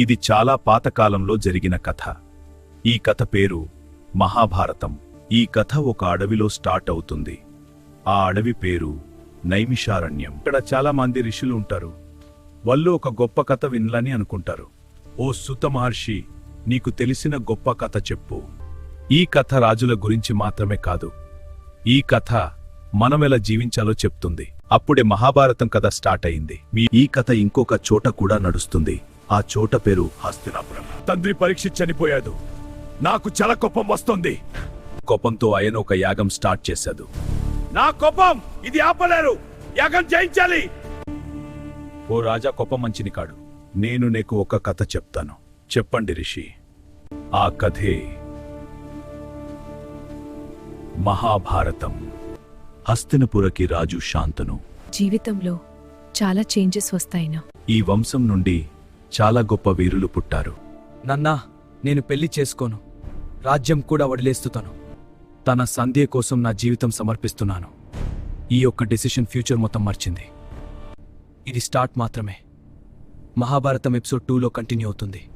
ఇది చాలా పాతకాలంలో జరిగిన కథ. ఈ కథ పేరు మహాభారతం. ఈ కథ ఒక అడవిలో స్టార్ట్ అవుతుంది. ఆ అడవి పేరు నైమిషారణ్యం. ఇక్కడ చాలా మంది ఋషులు ఉంటారు. వాళ్ళు ఒక గొప్ప కథ వినలని అనుకుంటారు. ఓ సుత మహర్షి నీకు తెలిసిన గొప్ప కథ చెప్పు. ఈ కథ రాజుల గురించి మాత్రమే కాదు. ఈ కథ మనమెలా జీవించాలో చెప్తుంది. అప్పుడే మహాభారతం కథ స్టార్ట్ అయింది. మీ ఈ కథ ఇంకొక చోట కూడా నడుస్తుంది. ఆ చోట పేరు హస్తినాపురం. తండ్రి పరీక్ష చనిపోయాడు. నాకు చాలా కోపం వస్తుంది. కోపంతో ఆయన ఒక యాగం స్టార్ట్ చేశాడు. నా కోపం! ఇది ఆపలేరు! యాగం చేయించాలి ఓ రాజా కోపం మంచిని కాడు. నేను నీకు ఒక కథ చెప్తాను. చెప్పండి రిషి. ఆ కథే మహాభారతం. హస్తినపురకి రాజు శాంతను. జీవితంలో చాలా చేంజెస్ వస్తాయినా. ఈ వంశం నుండి చాలా గొప్ప వీరులు పుట్టారు. నన్నా నేను పెళ్ళి చేసుకోను. రాజ్యం కూడా వదిలేస్తుతాను. తన సంధ్య కోసం నా జీవితం సమర్పిస్తున్నాను. ఈ ఒక్క డెసిషన్ ఫ్యూచర్ మొత్తం మార్చింది. ఇది స్టార్ట్ మాత్రమే. మహాభారతం ఎపిసోడ్ టూలో కంటిన్యూ అవుతుంది.